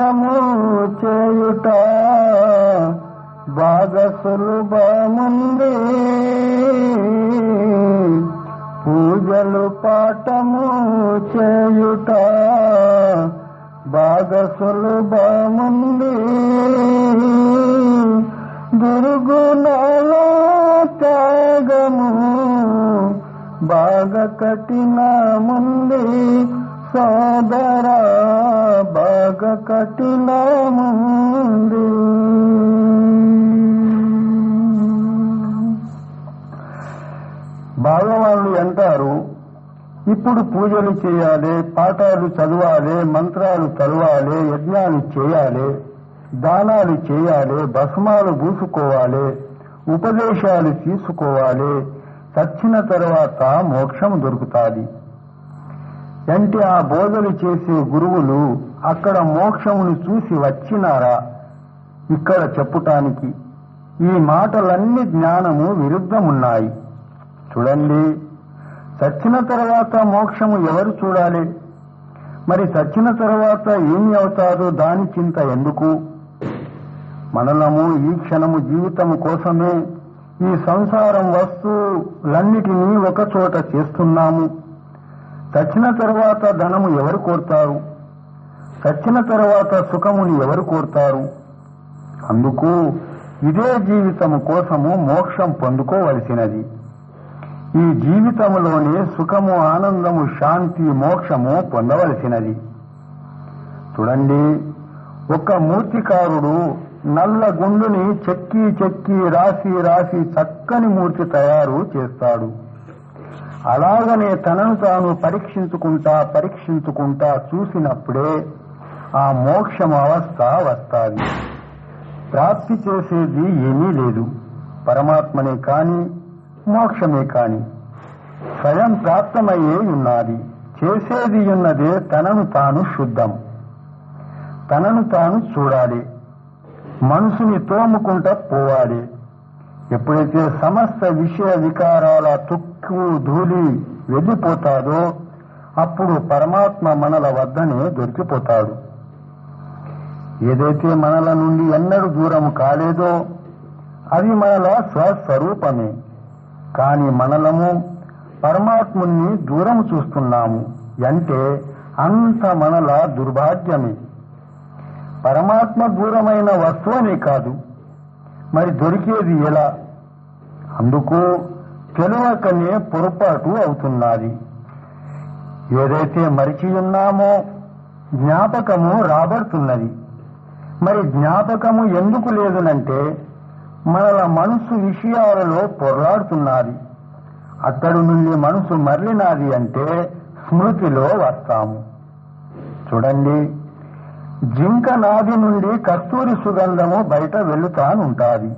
పాఠము చేయుట బాగా సులభముంది పూజలు పాఠము చేయుట బాగా సులభముంది దుర్గుణాల త్యాగము బాగా కఠినముంది సోదరా బాగా ముందు భగవానులు అంటారు ఇప్పుడు పూజలు చేయాలి పాఠాలు చదవాలి మంత్రాలు చదవాలి యజ్ఞాలు చేయాలి దానాలు చేయాలి భస్మాలు పూసుకోవాలి ఉపదేశాలు తీసుకోవాలి చచ్చిన తర్వాత మోక్షం దొరుకుతాది. అంటే ఆ బోధలు చేసే గురువులు అక్కడ మోక్షమును చూసి వచ్చినారా? ఇక్కడ చెప్పుటానికి ఈ మాటలన్నీ జ్ఞానము విరుద్ధమున్నాయి. చూడండి చచ్చిన తర్వాత మోక్షము ఎవరు చూడాలి? మరి చచ్చిన తర్వాత ఏమి అవుతారో దాని చింత ఎందుకు? మనలము ఈ క్షణము జీవితము కోసమే ఈ సంసారం వస్తువులన్నిటినీ ఒకచోట చేస్తున్నాము. చచ్చిన తర్వాత ధనము ఎవరు కోరుతారు? చచ్చిన తర్వాత సుఖముని ఎవరు కోరుతారు? అందుకు ఇదే జీవితము కోసము మోక్షం పొందుకోవలసినది. ఈ జీవితములోనే సుఖము ఆనందము శాంతి మోక్షము పొందవలసినది. చూడండి ఒక మూర్తికారుడు నల్ల గుండుని చెక్కి చెక్కి రాసి రాసి చక్కని మూర్తి తయారు చేస్తాడు. అలాగనే తనను తాను పరీక్షించుకుంటా పరీక్షించుకుంటా చూసినప్పుడే ఆ మోక్షం అవస్థ వస్తాది ప్రాప్తి చేసేది ఏమీ లేదు. పరమాత్మనే కాని మోక్షమే కాని. స్వయం ప్రాప్తమయ్యే ఉన్నది. చేసేది ఉన్నదే తనను తాను శుద్ధం. తనను తాను చూడాలి. మనసుని తోముకుంటా పోవాలి. ఎప్పుడైతే సమస్త విషయ వికారాల తుక్కు ధూళి వెళ్ళిపోతాదో అప్పుడు పరమాత్మ మనల వద్దనే దొరికిపోతాడు. ఏదైతే మనల నుండి ఎన్నడూ దూరం కాలేదో అది మనల స్వస్వరూపమే. కాని మనలము పరమాత్ముణ్ణి దూరం చూస్తున్నాము అంటే అంత మనల దుర్భాగ్యమే. పరమాత్మ దూరమైన వస్తువనే కాదు. మరి దొరికేది ఎలా? అందుకు తెలియకనే పొరపాటు అవుతున్నది. ఏదైతే మరిచియున్నామో జ్ఞాపకము రాబడుతున్నది. మరి జ్ఞాపకము ఎందుకు లేదునంటే మనల మనసు విషయాలలో పొర్లాడుతున్నది అక్కడి నుండి మనసు మరలినాది అంటే స్మృతిలో వస్తాము. చూడండి. జింక నాది నుండి కస్తూరి సుగంధము బయట వెళుతానుంటాది.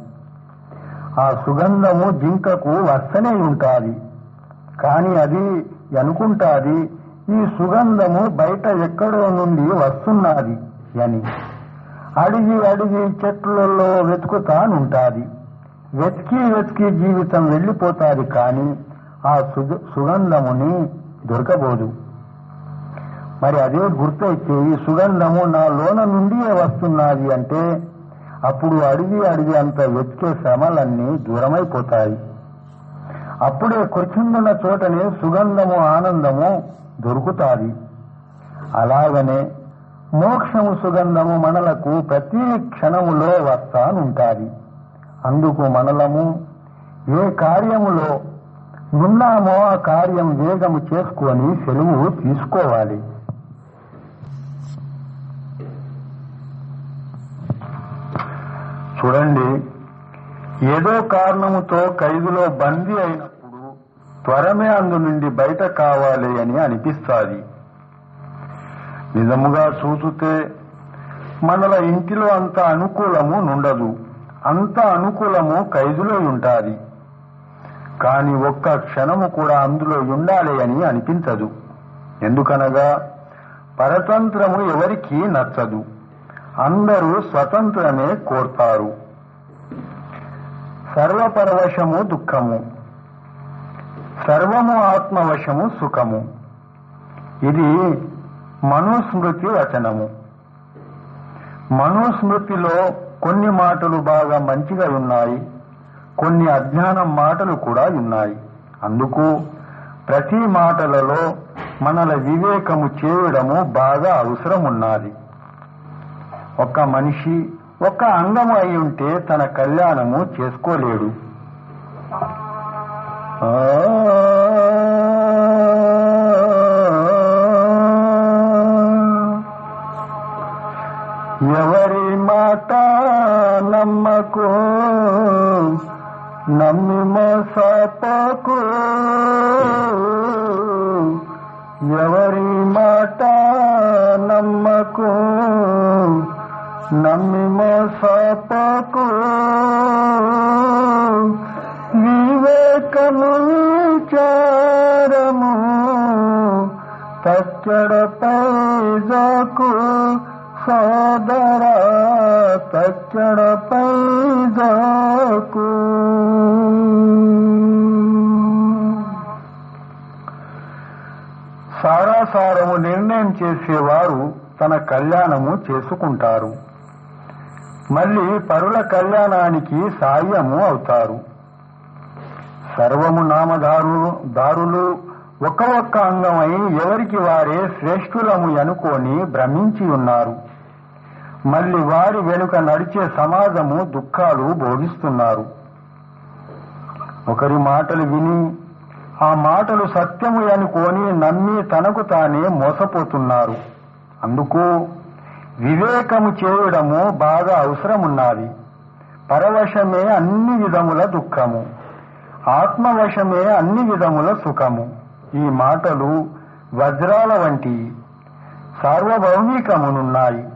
ఆ సుగంధము జింకకు వస్తనే ఉంటాది. కాని అది అనుకుంటాది ఈ సుగంధము బయట ఎక్కడో నుండి వస్తున్నది అని. అడిగి అడిగి చెట్లలో వెతుకుతానుంటాది. వెతికి వెతికి జీవితం వెళ్ళిపోతాది కాని ఆ సుగ- సుగంధముని దొరకబోదు. మరి అదే గుర్తయితే ఈ సుగంధము నా లోన నుండియే వస్తున్నది అంటే అప్పుడు అడిగి అడిగి అంత వెతికే శ్రమలన్నీ దూరమైపోతాయి. అప్పుడే కూర్చుందున్న చోటనే సుగంధము ఆనందము దొరుకుతాది. అలాగనే మోక్షము సుగంధము మనలకు ప్రతి క్షణములో వస్తానుంటాది. అందుకు మనలము ఏ కార్యములో ఉన్నామో ఆ కార్యం వేగము చేసుకొని సెలవు తీసుకోవాలి. చూడండి. ఏదో కారణముతో ఖైదులో బందీ అయినప్పుడు త్వరమే అందు నుండి బయట కావాలి అని అనిపిస్తాది. నిజముగా చూచుతే మనల ఇంటిలో అంత అనుకూలము నుండదు. అంత అనుకూలము ఖైదులో ఉంటాది. కాని ఒక్క క్షణము కూడా అందులో ఉండాలి అని అనిపించదు. ఎందుకనగా పరతంత్రము ఎవరికీ నచ్చదు. అందరూ స్వతంత్రమే కోరుతారు. సర్వపరవశము దుఃఖము. సర్వము ఆత్మవశము సుఖము. ఇది మనుస్మృతి వచనము. మనుస్మృతిలో కొన్ని మాటలు బాగా మంచిగా ఉన్నాయి. కొన్ని అజ్ఞానం మాటలు కూడా ఉన్నాయి. అందుకు ప్రతి మాటలలో మనల వివేకము చేయడము బాగా అవసరం ఉన్నది ఒక మనిషి ఒక అంగము అయి ఉంటే తన కళ్యాణము చేసుకోలేడు. ఎవరి మాట నమ్మకు నమ్మి మోసపోకు. ఎవరి మాట నమ్మకు నమ్మి మోసపోకు. వివేకము విచారము తచ్చడపై జాకు సోదర తచ్చడపై జాకు సారాసారము నిర్ణయం చేసేవారు తన కళ్యాణము చేసుకుంటారు. మళ్ళీ పరుల కళ్యాణానికి సాయము అవుతారు. సర్వము నామదారులు దారులు ఒక్క ఒక్క అంగమై ఎవరికి వారే శ్రేష్ఠులము అనుకోని భ్రమించి ఉన్నారు. మళ్ళీ వారి వెనుక నడిచే సమాజము దుఃఖాలు బోధిస్తున్నారు ఒకరి మాటలు విని ఆ మాటలు సత్యము అనుకోని నమ్మి తనకు తానే మోసపోతున్నారు. అందుకు వివేకము చేయడము బాగా అవసరమున్నది. పరవశమే అన్ని విధముల దుఃఖము. ఆత్మవశమే అన్ని విధముల సుఖము. ఈ మాటలు వజ్రాల వంటి సార్వభౌమికమునున్నాయి.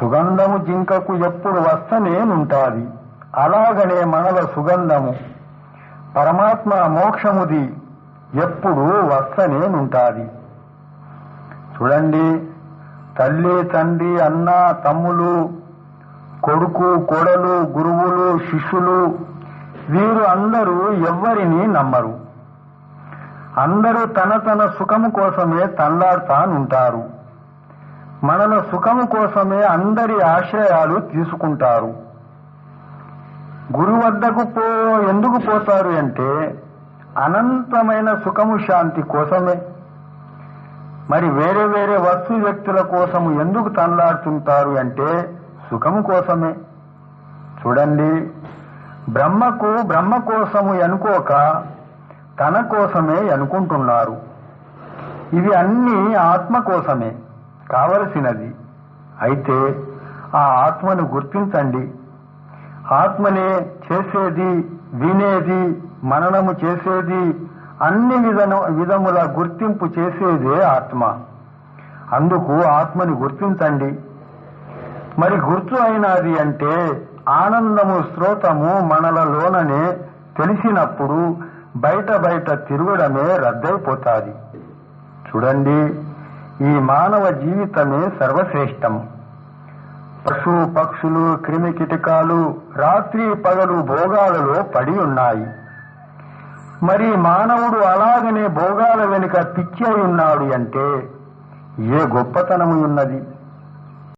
సుగంధము జింకకు ఎప్పుడు వస్తనేనుంటాది. అలాగనే మనల సుగంధము. పరమాత్మ మోక్షముది ఎప్పుడు వస్తనేనుంటాది. చూడండి తల్లి తండ్రి అన్న తమ్ములు కొడుకు కొడలు గురువులు శిష్యులు వీరు అందరూ ఎవ్వరిని నమ్మరు. అందరూ తన తన సుఖము కోసమే తల్లాడుతానుంటారు. మనల సుఖము కోసమే అందరి ఆశ్రయాలు తీసుకుంటారు. గురు వద్దకు పో ఎందుకు పోతారు అంటే అనంతమైన సుఖము శాంతి కోసమే. మరి వేరే వేరే వస్తు వ్యక్తుల కోసము ఎందుకు తనలాడుతుంటారు అంటే సుఖము కోసమే. చూడండి బ్రహ్మకు బ్రహ్మ కోసము అనుకోక తన కోసమే అనుకుంటున్నారు. ఇవి అన్నీ ఆత్మ కోసమే కావలసినది. అయితే ఆ ఆత్మను గుర్తించండి. ఆత్మనే చేసేది వినేది మననము చేసేది అన్ని విధము విధముల గుర్తింపు చేసేదే ఆత్మ. అందుకు ఆత్మని గుర్తించండి. మరి గుర్తు అయినది అంటే ఆనందము శ్రోతము మనలలోననే తెలిసినప్పుడు బయట బయట తిరగడమే రద్దయిపోతాది. చూడండి ఈ మానవ జీవితమే సర్వశ్రేష్టం. పశు పక్షులు క్రిమి కీటకాలు రాత్రి పగలు భోగాలలో పడి ఉన్నాయి. మరి మానవుడు అలాగనే భోగాల వెనుక పిచ్చి అయి ఉన్నాడు అంటే ఏ గొప్పతనము ఉన్నది?